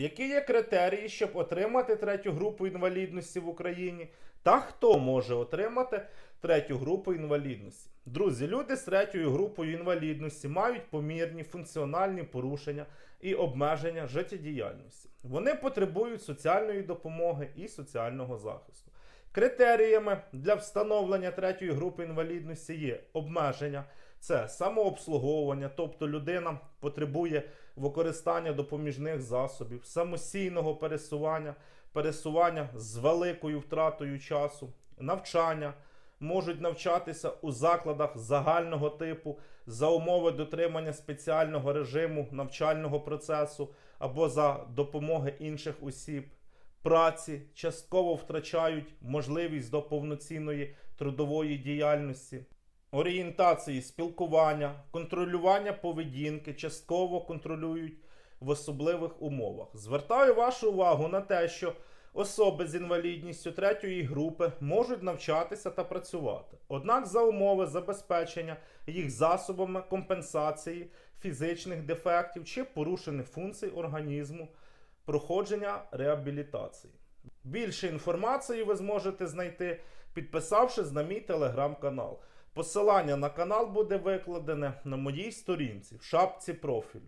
Які є критерії, щоб отримати третю групу інвалідності в Україні? Та хто може отримати третю групу інвалідності? Друзі, люди з третьою групою інвалідності мають помірні функціональні порушення і обмеження життєдіяльності. Вони потребують соціальної допомоги і соціального захисту. Критеріями для встановлення третьої групи інвалідності є обмеження, це самообслуговування, тобто людина потребує використання допоміжних засобів, самостійного пересування, пересування з великою втратою часу, навчання, можуть навчатися у закладах загального типу за умови дотримання спеціального режиму навчального процесу або за допомоги інших осіб праці, частково втрачають можливість до повноцінної трудової діяльності, орієнтації, спілкування, контролювання поведінки, частково контролюють в особливих умовах. Звертаю вашу увагу на те, що особи з інвалідністю третьої групи можуть навчатися та працювати. Однак за умови забезпечення їх засобами компенсації фізичних дефектів чи порушених функцій організму проходження реабілітації. Більше інформації ви зможете знайти, підписавшись на мій телеграм-канал. Посилання на канал буде викладене на моїй сторінці в шапці профілю.